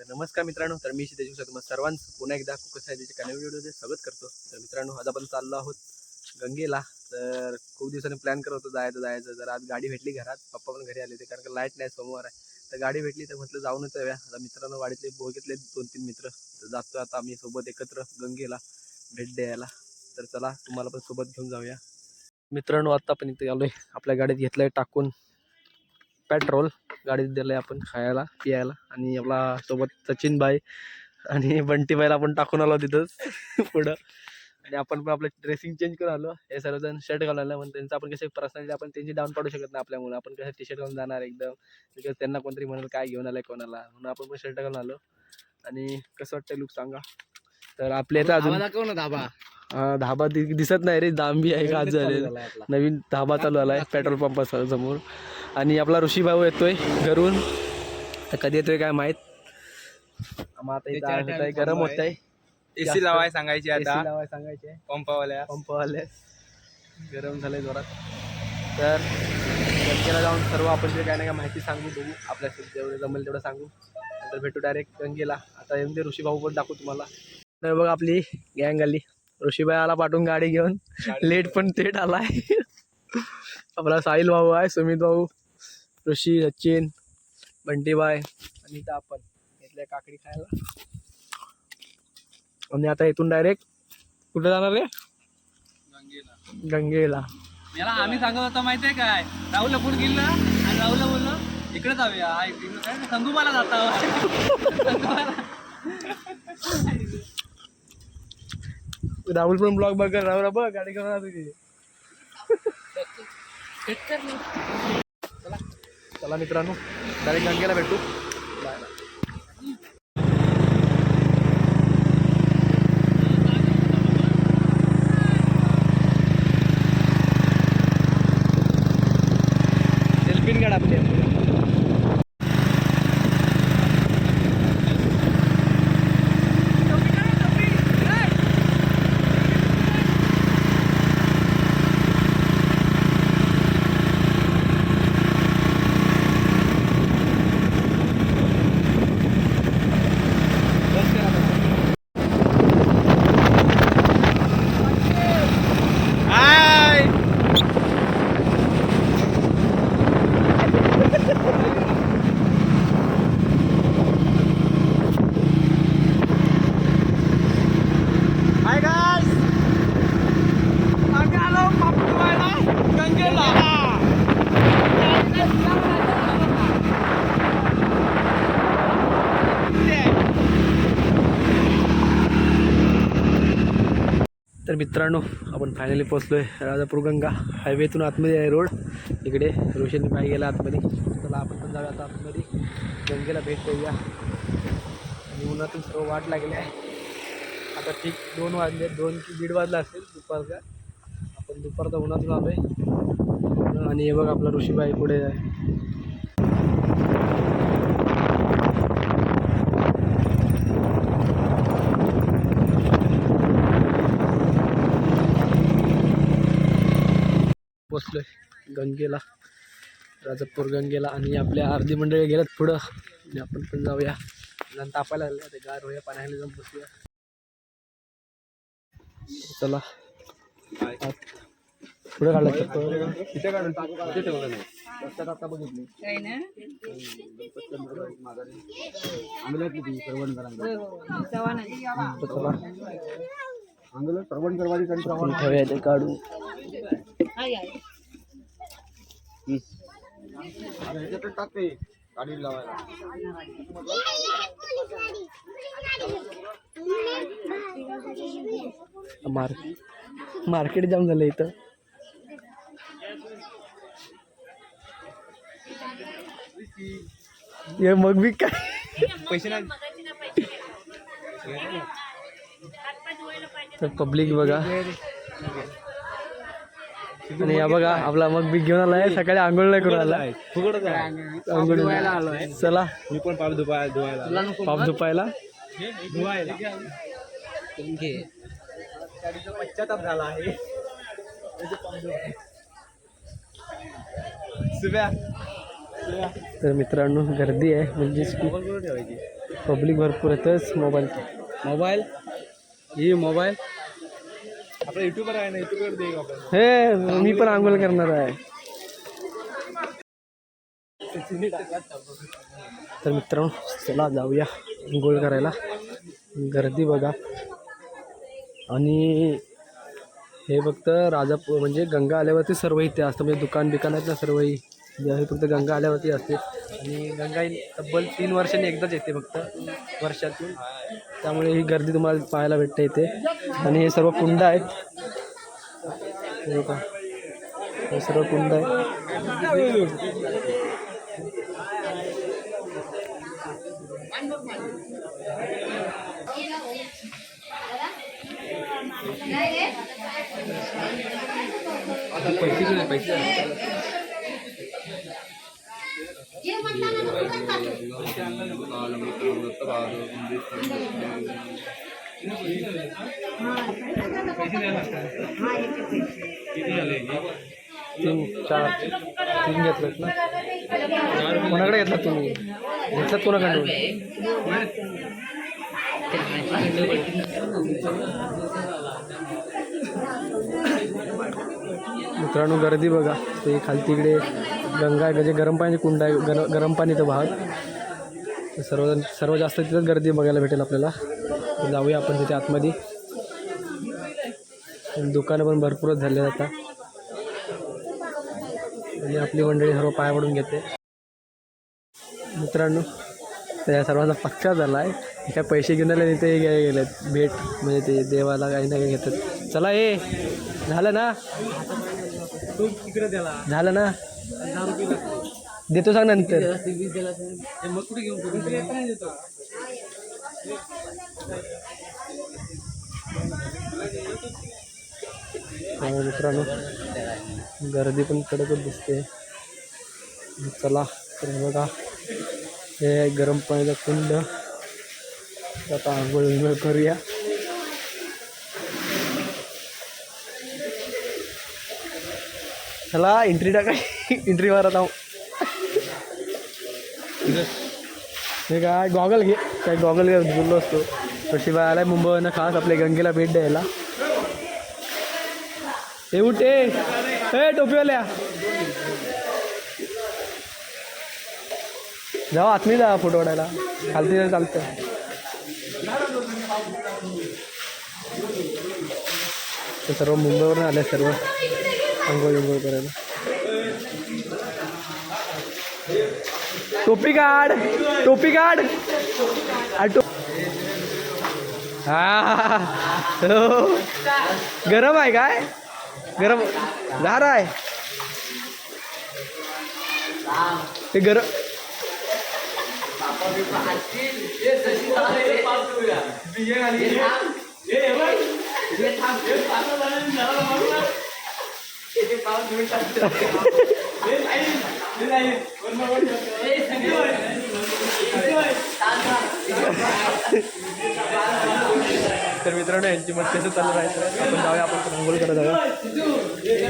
तर नमस्कार मित्रांनो तर मी शितेश तुम्हाला सर्वांचं पुन्हा एकदा कुकस साहित्याच्या कनेक्ट व्हिडिओमध्ये स्वागत करतो. तर मित्रांनो आज आपण चाललो आहोत गंगेला. तर खूप दिवसांनी प्लॅन करत होतो जायचं जायचं. जर आज गाडी भेटली घरात पप्पा पण घरी आले होते कारण का लाइट नाही सोमवार आहे. तर गाडी भेटली तर म्हटलं जाऊनच याव्या आता मित्रांनो वाडीतले बघितले दोन तीन मित्र. तर जातो आता आम्ही सोबत एकत्र गंगेला भेट द्यायला. तर चला तुम्हाला पण सोबत घेऊन जाऊया. मित्रांनो आता आपण इथे आलोय. आपल्या गाडीत घेतलंय टाकून. पेट्रोल गाडीत दिलंय आपण खायला पियायला. आणि आपला सोबत सचिन बाई आणि बंटी बाईला आपण टाकून आलो तिथंच पुढं. आणि आपण पण आपलं ड्रेसिंग चेंज करून आलो. हे सर्वजण शर्ट घालून आलं. म्हणून त्यांचं आपण कसे पर्सनॅलिटी आपण त्यांची डाऊन पाडू शकत नाही आपल्यामुळे. आपण कसं टी शर्ट घालून जाणार एकदम? बिकॉज त्यांना कोणतरी म्हणाल काय घेऊन आलाय कोणाला? म्हणून आपण पण शर्ट घालून आलो. आणि कसं वाटतं लुक सांगा? तर आपल्या इथं अजून दाखव ना धाबा. धाबा दिसत नाही रे. दांबी आहे का आज नवीन धाबा चालू आलाय पेट्रोल पंपा समोर आणि आपला ऋषी भाऊ येतोय घरून. कधी येतोय काय माहीत. आता गरम होत आहे एसी लावाय सांगायची आता. लावाय सांगायचे. पंपावाल्या. पंपवाले गरम झालंय जोरात. तर गंगेला जाऊन सर्व आपण जे काय ना काय माहिती सांगू बघू. आपल्या जेवढं जमेल तेवढं सांगू. नंतर भेटू डायरेक्ट गंगेला आता येऊन ते ऋषी भाऊ पण दाखवू तुम्हाला. तर बघ आपली गँग आली. ऋषीभाई आला पाठवून गाडी घेऊन. लेट पण थेट आलाय. आपला साहिल भाऊ आहे सुमित भाऊ. ऋषी सचिन बंटीबाई आणि इथं आपण घेतल्या काकडी खायला. आणि आता इथून डायरेक्ट कुठे जाणार रे? गंगेला. याला आम्ही सांगत होतो माहितीये काय? राहुल फोन गेला आणि राहुलला बोललो इकडे जाऊया हा इकडे काय संगुमाला जाता राहुल पण ब्लॉग बघ राहुल बघ गाडी घेऊन आला तुझी चला मित्रांनो डायरेक्ट गंगेला भेटू बाय बाय सेल्फीन काढ आपली हाय हाय गाइस आम्ही आलो पापडवायला गंगेला तर मित्रांनो आपण फायनली पोहोचलोय राजापूर गंगा हायवेतून आतमध्ये आहे रोड. इकडे रोशन बाई गेला आतमध्ये. चला आपण पण जाऊया आता आतमध्ये. गंगेला भेट देऊया. आणि उन्हातून सर्व वाट लागली आहे. आता ठीक दोन वाजले दोन की दीड वाजला असेल दुपारचा. आपण दुपारचा उन्हातून आलो आहे आणि हे बघ आपला ऋषीबाई पुढे आहे. पोचलोय गंगेला. राजापूर गंगेला आणि आपल्या अर्धी मंडळी गेल्यात पुढं. आणि आपण पण जाऊया. नंतर तापायला लागलं ते गार होया पाण्याखाली जाऊन बसूया. चला. पुढे काढलं. तिथे काढून आता बघितली काढून. मार्केट मार्केट जाम झालं इथं. हे मग मी काय? पैसे नाही. तर पब्लिक बघा. आणि या बघा आपला मग मी घेऊन आलाय सकाळी आंघोळ नाही करून आला आंघोळ चला. मी पण पाप धुवाय धुवायला पाप गाडीचा पश्चाताप झाला आहे. सुब्या तर मित्रांनो गर्दी आहे म्हणजेच ठेवायची? पब्लिक भरपूर येतच मोबाईल मोबाईल? ही मोबाईल आपला युट्यूबर आहे ना युट्यूबवर दे आपण हे मी पण आंघोळ करणार आहे. तर मित्रांनो चला जाऊया आंघोळ करायला. गर्दी बघा. आणि हे फक्त राजापूर म्हणजे गंगा आल्यावरती सर्व इथे असतं. म्हणजे दुकान बिकान आहेत ना सर्व जे आहे फक्त गंगा आल्यावरती असते. आणि गंगा ही तब्बल तीन वर्षांनी एकदाच येते फक्त वर्षातून. त्यामुळे ही गर्दी तुम्हाला पाहायला भेटते इथे. आणि हे सर्व कुंड आहेत. हे हे सर्व कुंड आहेत. पैसे. तीन चार तीन घेतलेत ना कोणाकडे? घेतलात तुम्ही घेतलात कोणाकडे मित्रांनो गर्दी बघा. ते खाली तिकडे गंगा आहे म्हणजे गरम पाण्याचे कुंड आहे. गर गरम पाणीचा भाग. तर सर्व सर्व जास्त तिथंच गर्दी बघायला भेटेल आपल्याला. तर जाऊया आपण तिथे आतमध्ये. दुकानं पण भरपूरच झाले आता. आणि आपली मंडळी सर्व पाया पडून घेते. मित्रांनो तर या सर्वांचा पक्का झाला आहे हे काय पैसे घेऊन आले तिथे घ्यायला गेलेत. भेट म्हणजे ते देवाला काही ना काही घेतात. चला ये झालं ना? झालं ना? देतो सांग नंतर. मग कुठे घेऊन आणि मित्रांनो गर्दी पण कडकच दिसते. चला तर बघा हे गरम पाण्याचा कुंड. आता आंघोळ विंघोळ करूया. चला एंट्री टाका. एंट्री मारत आहो हे काय गॉगल घे. काय गॉगल घे बोललो असतो. तो शिवाय आलाय मुंबईवरनं खास आपल्या गंगेला भेट द्यायला. हे उठ ए टोपीवाल्या. जाऊ आतमी जा फोटो काढायला. खालती ना चालतं ते सर्व मुंबईवरून आले सर्व अंघोळ अंघोळ करायला. टोपी काढ टोपी काढ. आ, टो हा. हो. गरम आहे काय? गरम. गार आहे. ते गरम. तर मित्रांनो यांची मग कसं चालू राहायचं आपण जाऊया आपण पण अंघोळ करत जाऊया.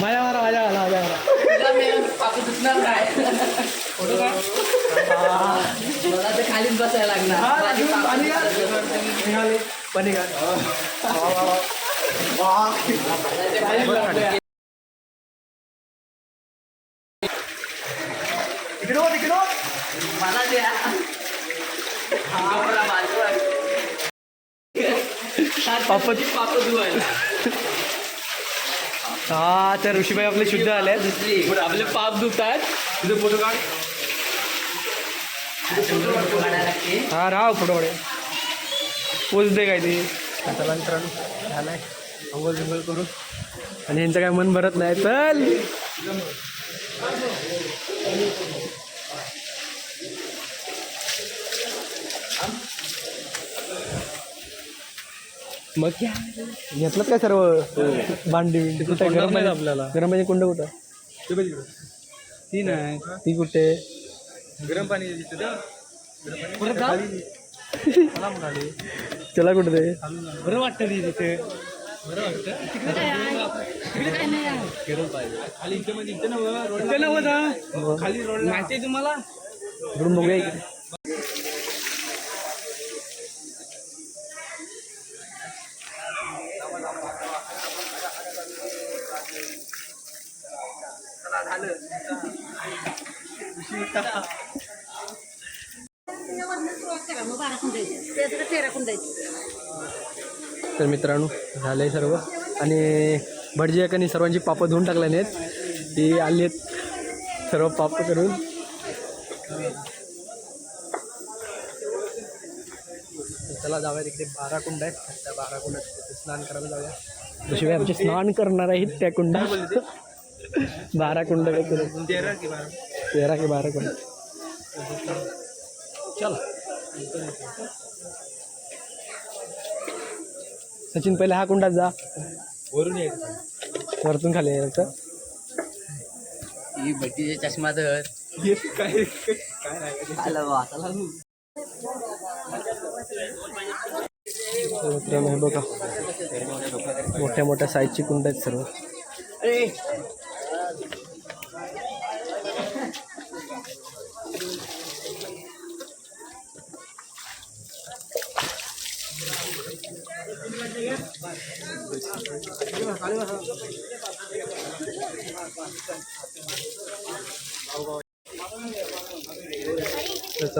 माझ्या मारा माझ्या मारा माझ्या मारा. खालीच बसायला लागणार पाणी इकडे हो, तिकडे हो. मला द्या. बाजू. हा तर ऋषीबाई आपले शुद्ध आले आपले पाप धुतात तुझे फोटो काढ. हा राहा फोटो काढे. पोच दे काय ते. चला मित्रांनो झालाय. अंघोळ बिंघोळ करून. आणि यांचं काय मन भरत नाही. चल. मग क्या? घेतलं काय सर्व भांडी बिंडी कुठे गरम पाणी आपल्याला. गरम पाणी कुंड कुठं? ती नाही. ती कुठे? गरम पाणी चला कुठे ते? बरं वाटतं ती तिथे. फिरून पाहिजे खाली इथे इथे नव्हतं रोड खाली. रोड माहिती आहे तुम्हाला? इकडून बघूया इकडे. तर मित्रांनो झालं आहे सर्व. आणि भटजी एकाने सर्वांची पापं धुवून टाकल्या नाहीत ती आली आहेत सर्व पाप करून. चला जाऊया तिकडे. बारा कुंड आहेत. त्या बारा कुंडात स्नान करायला जाऊया. जसे आमचे स्नान करणार आहेत त्या कुंडात. बारा कुंड काय करू तेरा की बारा. तेरा की बारा कुंड. चल. सचिन पहिले हा कुंडात जा. वरून यायचं वरतून खाली यायचं ही भट्टीचे चष्मा तर काय काय हे बघा. मोठ्या मोठ्या साईजची कुंड आहेत सर्व.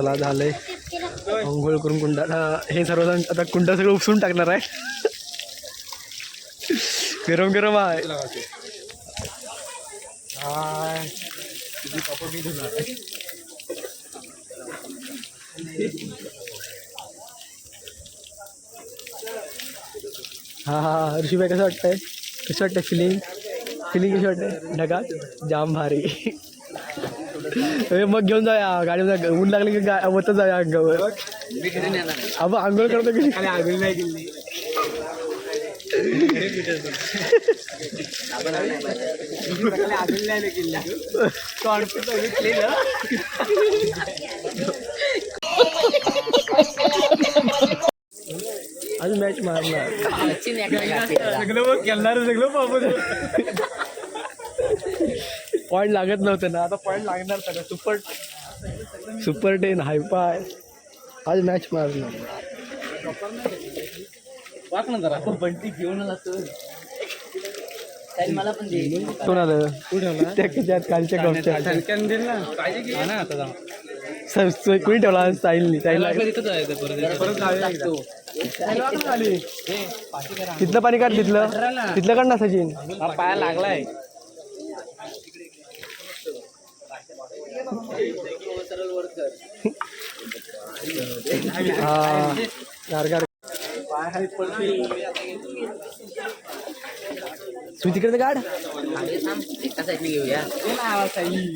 चला झालंय अंघोळ करून कुंडाला हे सर्वजण आता कुंड सगळं उपसून टाकणार आहे गरम गरम आहे. हाय. हा हा ऋषीबाई कसं वाटतंय? कसं वाटतंय फिलिंग फिलिंग कशी वाटतंय? ढगात जाम भारी. ए, मग घेऊन जाऊया. गाडी ऊन लागले की गा वत जाऊया अंगावर. अब आंघोळ करतो की आंघोळ नाही? गेली अजून मॅच मारणार. सगळं मग खेळणार सगळं बाबू पॉईंट लागत नव्हतं ना. आता पॉईंट लागणार सगळं. सुपर सुपर टेन हायपाय आज मॅच मारणार. जरा. बंटी घेऊन आला तर. मला पण त्याच्यात कालच्या. सर कोणी ठेवला एकदा. तिथलं पाणी काढ तिथलं. तिथलं काढ ना सचिन. हा पाया लागलाय. हा गार गार तू तिकडे गाड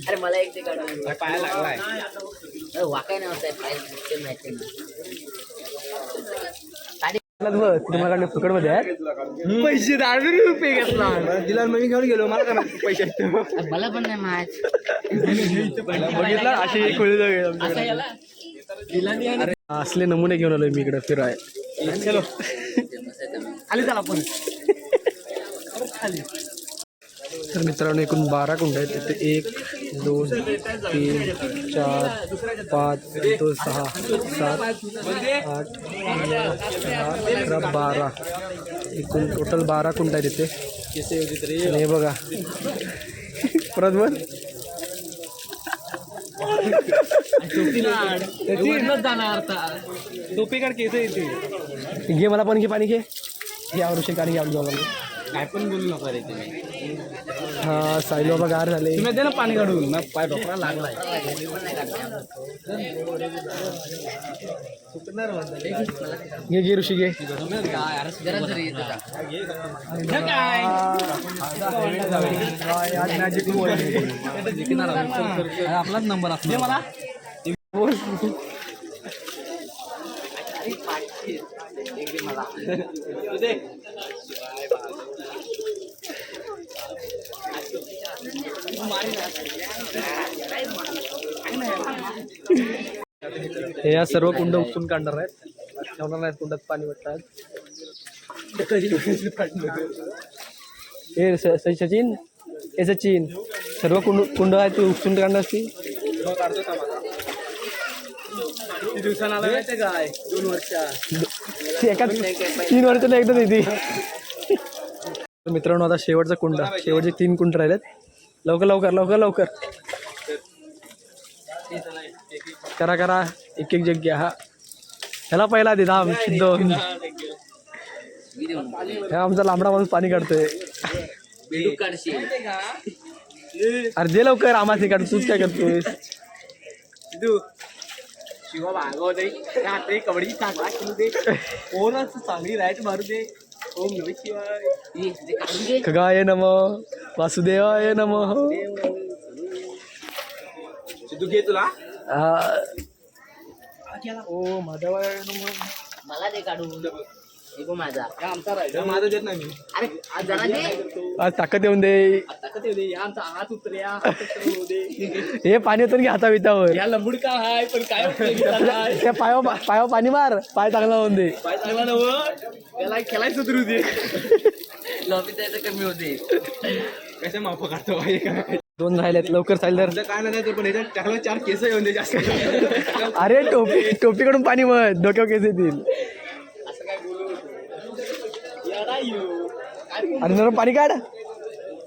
अरे मला एक ते गाड पाया लागलाय वाकाय नाही होत पाय माहिती फुकटमध्ये आहे पैसे दहा रुपये घेतला. दिला मी घेऊन गेलो मला का पैसे अरे मला पण नाही बघितलं असे आमच्याकडे. अरे, असले नमुने घेऊन आलोय मी इकडे फिराय. चलो. खाली चला आपण तर मित्रांनो एकूण बारा कुंड आहेत. तिथे एक दोन तीन चार पाच दोन सहा सात आठ अकरा बारा. एकूण टोटल बारा कुंड आहेत तिथे आणि हे बघा. परत येते घे मला पण घे पाणी घे. घे आवश्यक गाडी घ्या काय पण बोलू नका रे तुम्ही. हा साईल बाबा गार झाले. तुम्ही दे ना पाणी काढून. ना पाय डोकरा लागलाय. घे घे ऋषी घे. जरा जरी येत होता आपलाच नंबर असतो. मला. बोल हे या सर्व कुंड उपसून काढणार आहेत. ठेवणार नाहीत कुंडात पाणी वाटतात हे सचिन हे सचिन सर्व कुंड कुंड आहे तू उपसून काढणार असती ती. एका तीन वर्षाला एकदा येते मित्रांनो आता शेवटचा कुंड शेवटचे तीन कुंड राहिलेत. लवकर लवकर लवकर लवकर. करा करा. एक एक जग घ्या. हा. ह्याला पहिला दे धाम दोन. मी देऊन हा आमचा लांबडा माणूस पाणी काढतोय. अरे दे लवकर आम्हाला काढ तूच काय करतोय शिवा भागव दे रात्री कबड्डी चांगला खेळू दे. कोणच चांगली राईट मारू दे. ओम नम शिवाय. ये, ते काढून घे. खगाय नम. वासुदेवाय नम. सिद्धू घे तुला ओ माधवाय नम. मला दे काढून. हे बघ माझा. आमचा राहिला माझं देत नाही मी. अरे आज जरा दे. आज ताकद येऊन दे. या आमचा हात उतर्या. हात उतरू दे. हे पाणी होतं की हाता वितावर या लंबूड का हाय? पण काय होतं त्या पाणी मार. पाय चांगला होऊन दे. पाय चांगला नव त्याला खेळायचं उतरू दे. लॉबी जायचं कमी होते. कशा माफ काय दोन राहिलेत लवकर चाल तर काय नाही तर पण याच्यात टाकलं चार केस येऊन दे जास्त अरे टोपी टोपीकडून पाणी मत डोक्यावर केस येतील. असं काय बोलू अरे नरम पाणी काढ.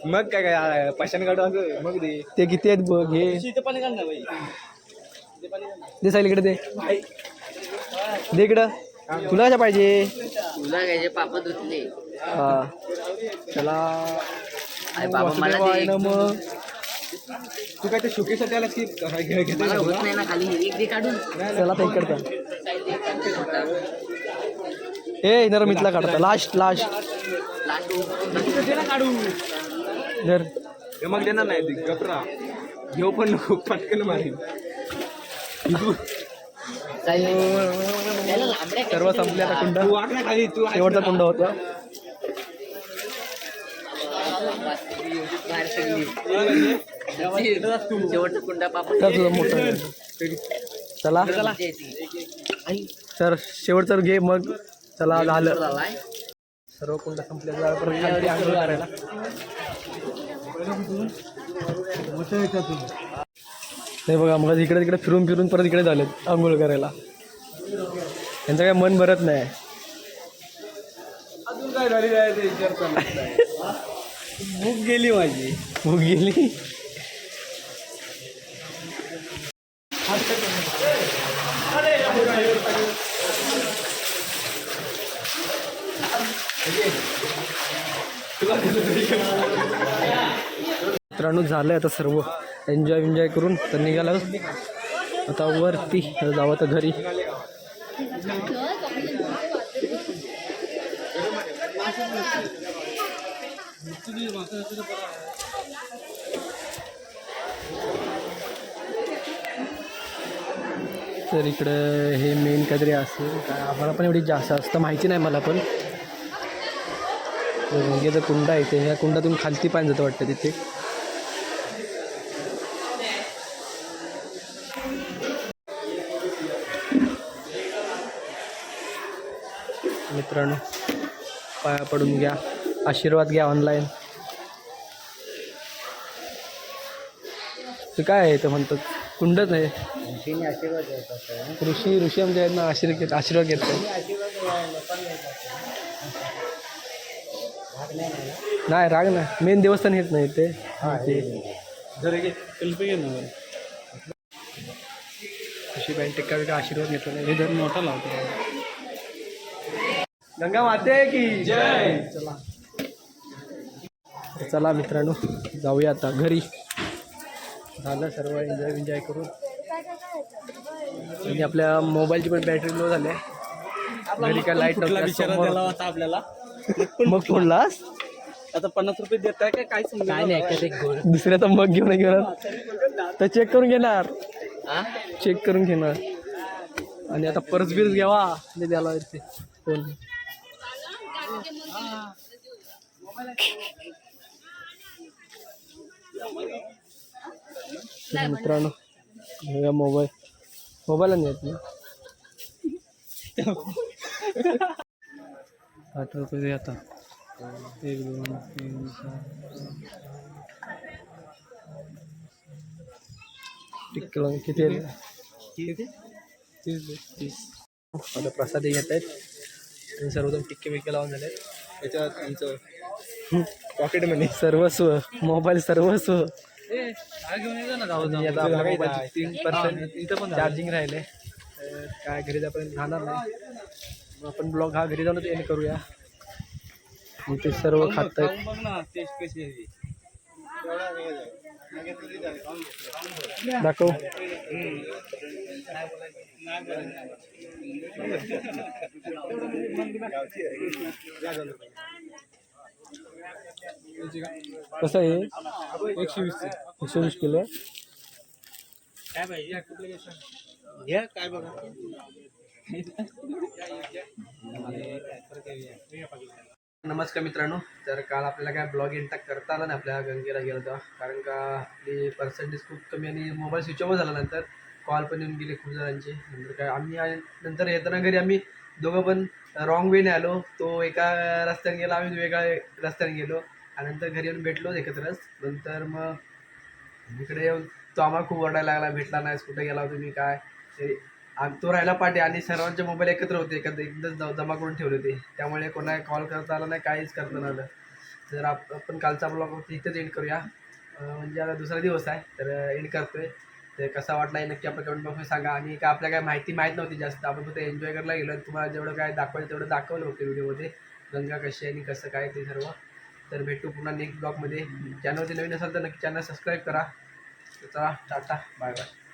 मग काय काय पैशाने काढू असं? मग दे. ते किती आहेत बघ हे. पाणी काढ ना बाई. दे साईल इकडे दे. भाई दे इकडं. तुला कशा पाहिजे? तुला घ्यायचे पाप धुतले. हा. चला. अरे बाबा मला. तू काय ते शोकेसाठी आलास की काय घे- घेते मला का होत तुला? नाही ना खाली. एक दे काढून. चला ते ए काढता. लास्ट लास्ट दे ना हे मग देणार नाही ते गपरा घेऊ पण नको पटकन मारीन. त्याला लांबड्या सर्व संपले आता कुंड. तू वाट ना खाली तू शेवटचा कुंड होता. सगळी शेवटचा कुंडा पापड. मोठं चला. तर शेवटचं घे मग चला झालं. सर्व कुंड संपले परत खाली आंघोळ करायला. नाही बघा मग इकडे तिकडे फिरून फिरून परत इकडे झालेत आंघोळ करायला. त्यांचं काय मन भरत नाही. अजून काय झाली आहे ते विचार चालू भूक गेली माझी. भूक गेली? मित्रांनो झालंय आता सर्व एन्जॉय एन्जॉय करून तर निघाला. आता वरती जावं तर घरी. तर इकडं हे मेन काहीतरी असेल. काय आम्हाला पण एवढी जास्त असतं माहिती नाही मला पण. गंगेचं कुंड आहे ते ह्या कुंडातून खालती पाणी जातं वाटतं तिथे. मित्रांनो पाया पडून घ्या. आशीर्वाद घ्या ऑनलाईन ते काय आहे ते म्हणतात कुंडच आहे. ऋषी ऋषी आमच्या आहेत ना आशीर्वाद घेत आशीर्वाद घेत नाही राग नाही. मेन देवस्थान हेच नाही ते. ऋषी टेक्का बिका आशीर्वाद घेतला नाही. हे धर मोठा लावतो. गंगा माते की जय! चला. चला मित्रांनो जाऊया आता घरी. झालं सर्व एन्जॉय एन्जॉय करून. आणि आपल्या मोबाईलची पण बॅटरी लो झाली आहे. घरी काय लाइट होता आपल्याला. मग फोडलास आता पन्नास रुपये देत आहे काय काय नाही दुसऱ्याचा मग घेऊन घेणार तर चेक करून घेणार. चेक करून घेणार. आणि आता पर्स बिर्स घ्यावा. ते द्यायला ते फोन. तर मित्रांनो घेऊया मोबाईल मोबाईल आणि येत ना? आठ रुपये आता. एक दोन तीन चार. किती आहे? तीस आता प्रसाद येत आहेत आणि सर्वजण टिक्के बिक्के लावून झाले त्याच्यात आमचं पॉकेट मनी सर्वस्व मोबाईल सर्वस्व. तीन पर्सेंट इथं पण चार्जिंग राहिले. तर काय घरी जापर्यंत राहणार नाही. मग आपण ब्लॉग हा घरी जाऊनच एंड करूया. आणि ते सर्व खात आहेत दाखव. कसं आहे? एकशे वीस एकशे वीस किलो काय पाहिजे घ्या काय बघा. नमस्कार मित्रांनो तर काल आपल्याला काय ब्लॉग इंटॅक्ट करता आला नाही आपल्या गंगेला गेलो तेव्हा कारण का आपली पर्सेंटेज खूप कमी आणि मोबाईल स्विच ऑफ झाला नंतर कॉल पण येऊन गेले खूप जणांचे. नंतर काय आम्ही नंतर येताना घरी आम्ही दोघं पण रॉंग वेने आलो. तो एका रस्त्याने गेला आम्ही वेगळ्या रस्त्याने गेलो. आणि नंतर घरी येऊन भेटलो एकत्रच नंतर मग इकडे येऊन तो आम्हाला खूप ओरडायला लागला भेटला नाही कुठे गेला तुम्ही काय? ते तो राहिला पाठी आणि सर्वांचे मोबाईल एकत्र होते एकत्र एकदम जमा करून ठेवले होते. त्यामुळे कोणाला कॉल करता आला नाही काहीच करता नाही आलं. तर आपण कालचा ब्लॉग इथंच एंड करूया. म्हणजे आता दुसरा दिवस आहे तर एंड करतोय. ते कसा वाटला नक्की आपल्या कमेंट बॉक्समध्ये सांगा. आणि का आपल्या काय माहिती माहीत नव्हती जास्त. आपण फक्त एन्जॉय करायला गेलो आणि तुम्हाला जेवढं काय दाखवलं तेवढं दाखवलं होतं व्हिडिओमध्ये. गंगा कशी आहे आणि कसं काय ते सर्व. तर भेटू पुन्हा नेक्स्ट ब्लॉगमध्ये चॅनलवरती नवीन असाल तर नक्की चॅनल सबस्क्राईब करा. तर चला टाटा बाय बाय